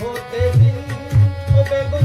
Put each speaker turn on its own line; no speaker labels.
হতে দিন ও বেগম